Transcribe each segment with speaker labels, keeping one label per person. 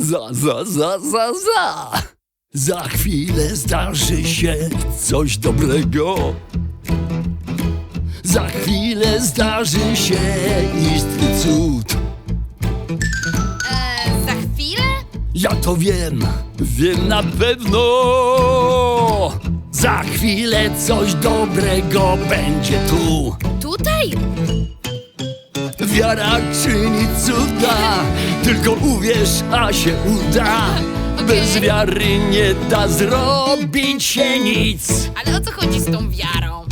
Speaker 1: Za, za, za, za, za. Za chwilę zdarzy się coś dobrego. Za chwilę zdarzy się istny cud.
Speaker 2: E, za chwilę?
Speaker 1: Ja to wiem, wiem na pewno. Za chwilę coś dobrego będzie tu.
Speaker 2: Tutaj?
Speaker 1: Wiara czyni cuda, tylko uwierz, a się uda. Bez wiary nie da zrobić się nic.
Speaker 2: Ale o co chodzi z tą wiarą?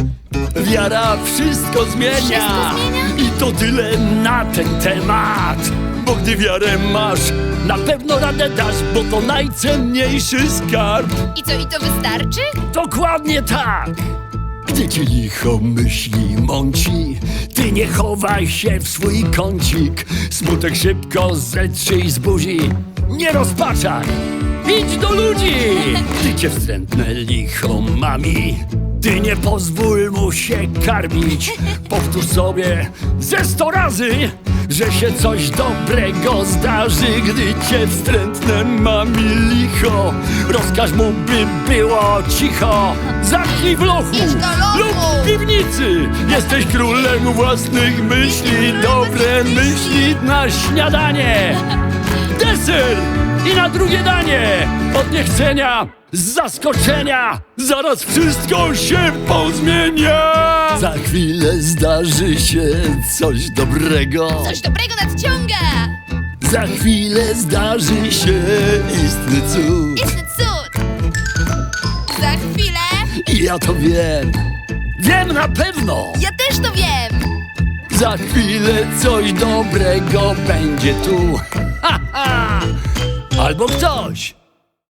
Speaker 1: Wiara wszystko zmienia.
Speaker 2: Wszystko zmienia?
Speaker 1: I to tyle na ten temat. Bo gdy wiarę masz, na pewno radę dasz, bo to najcenniejszy skarb.
Speaker 2: I co, i to wystarczy?
Speaker 1: Dokładnie tak! Gdy ci licho myśli mąci, ty nie chowaj się w swój kącik. Smutek szybko zetrze i zbuzi. Nie rozpaczaj! Idź do ludzi! Gdy cię wstrętne licho mami, ty nie pozwól mu się karmić. Powtórz sobie ze sto razy, że się coś dobrego zdarzy, gdy cię wstrętne mami licho. Rozkaż mu, by było cicho. Zamknij w lochu lub w piwnicy. Jesteś królem własnych myśli, dobre myśli na śniadanie. Deser i na drugie danie. Od niechcenia, z zaskoczenia, zaraz wszystko się pozmienia. Za chwilę zdarzy się coś dobrego.
Speaker 2: Coś dobrego nadciąga!
Speaker 1: Za chwilę zdarzy się istny cud.
Speaker 2: Istny cud! Za chwilę?
Speaker 1: Ja to wiem. Wiem na pewno.
Speaker 2: Ja też to wiem!
Speaker 1: Za chwilę coś dobrego będzie tu. Ha, ha. Albo ktoś